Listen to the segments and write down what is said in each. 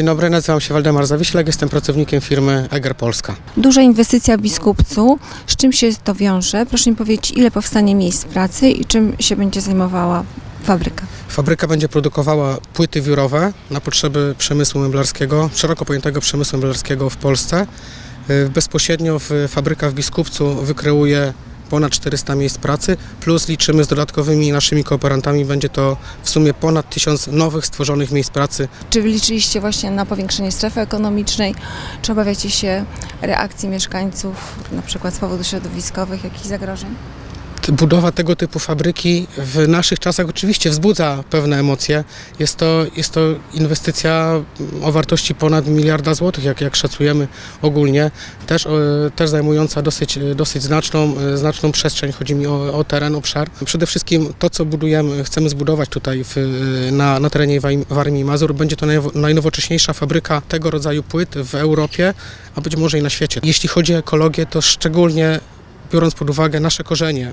Dzień dobry, nazywam się Waldemar Zawiślak, jestem pracownikiem firmy Eger Polska. Duża inwestycja w Biskupcu. Z czym się to wiąże? Proszę mi powiedzieć, ile powstanie miejsc pracy i czym się będzie zajmowała fabryka? Fabryka będzie produkowała płyty wiórowe na potrzeby przemysłu meblarskiego, szeroko pojętego przemysłu meblarskiego w Polsce. Y, Bezpośrednio w fabryka w Biskupcu wykreuje ponad 400 miejsc pracy, plus liczymy z dodatkowymi naszymi kooperantami, będzie to w sumie ponad 1000 nowych stworzonych miejsc pracy Czy liczyliście właśnie na powiększenie strefy ekonomicznej? Czy obawiacie się reakcji mieszkańców, na przykład z powodów środowiskowych, jakichś zagrożeń? Budowa tego typu fabryki w naszych czasach oczywiście wzbudza pewne emocje. Jest to, jest to inwestycja o wartości ponad miliarda złotych, jak, jak szacujemy ogólnie, też, e, też zajmująca dosyć, dosyć znaczną, e, znaczną przestrzeń. Chodzi mi o, o teren, obszar. Przede wszystkim to, co budujemy, chcemy zbudować tutaj w, e, na, na terenie Warmii i Mazur, będzie to najnowo- najnowocześniejsza fabryka tego rodzaju płyt w Europie, a być może i na świecie. Jeśli chodzi o ekologię, to szczególnie biorąc pod uwagę nasze korzenie,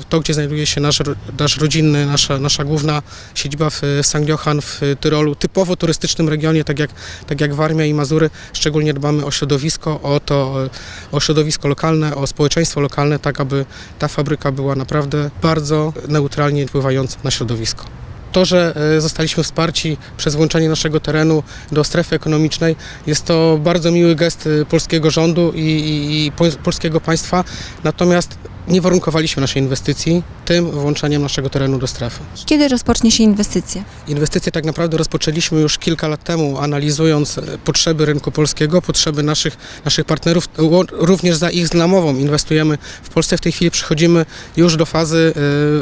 y, to gdzie znajduje się nasz, nasz rodzinny, nasza, nasza główna siedziba w St. Johann w Tyrolu, typowo turystycznym regionie, tak jak, tak jak Warmia i Mazury, szczególnie dbamy o środowisko, o to, o środowisko lokalne, o społeczeństwo lokalne, tak aby ta fabryka była naprawdę bardzo neutralnie wpływająca na środowisko. To, że e, zostaliśmy wsparci przez włączenie naszego terenu do strefy ekonomicznej, jest to bardzo miły gest e, polskiego rządu i, i, i pol- polskiego państwa, natomiast nie warunkowaliśmy naszej inwestycji tym włączeniem naszego terenu do strefy. Kiedy rozpocznie się inwestycja? Inwestycje tak naprawdę rozpoczęliśmy już kilka lat temu, analizując e, potrzeby rynku polskiego, potrzeby naszych, naszych partnerów, również za ich znamową inwestujemy w Polsce. W tej chwili przechodzimy już do fazy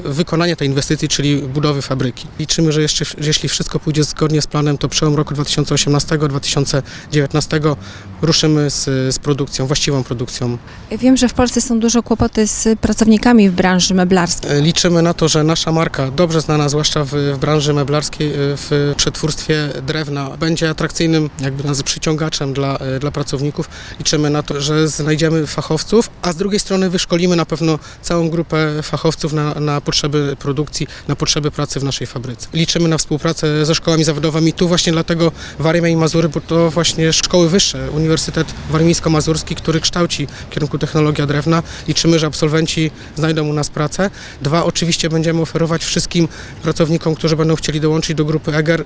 e, wykonania tej inwestycji, czyli budowy fabryki. Liczymy, że jeszcze, jeśli wszystko pójdzie zgodnie z planem, to przełom roku 2018-2019 ruszymy z, z produkcją, właściwą produkcją Wiem, że w Polsce są dużo kłopoty z pracownikami w branży meblarskiej. E, Liczymy na to, że nasza marka, dobrze znana zwłaszcza w, w branży meblarskiej, e, w przetwórstwie drewna, będzie atrakcyjnym jakby nazwy przyciągaczem dla, e, dla pracowników. Liczymy na to, że znajdziemy fachowców, a z drugiej strony wyszkolimy na pewno całą grupę fachowców na, na potrzeby produkcji, na potrzeby pracy w naszej fabryce. Liczymy na współpracę ze szkołami zawodowymi. Tu właśnie dlatego Warmia i Mazury, bo to właśnie szkoły wyższe, Uniwersytet Warmińsko-Mazurski, który kształci w kierunku technologia drewna. Liczymy, że absolwenci znajdą u nas pracę. Dwa, oczywiście będziemy oferować wszystkim pracownikom, którzy będą chcieli dołączyć do grupy EGER, y,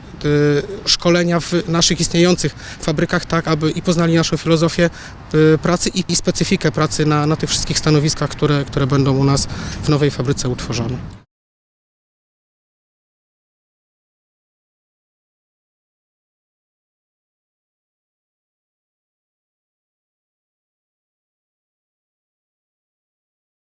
szkolenia w naszych istniejących fabrykach, tak aby i poznali naszą filozofię y, pracy i, i specyfikę pracy na, na tych wszystkich stanowiskach, które, które będą u nas w nowej fabryce utworzone.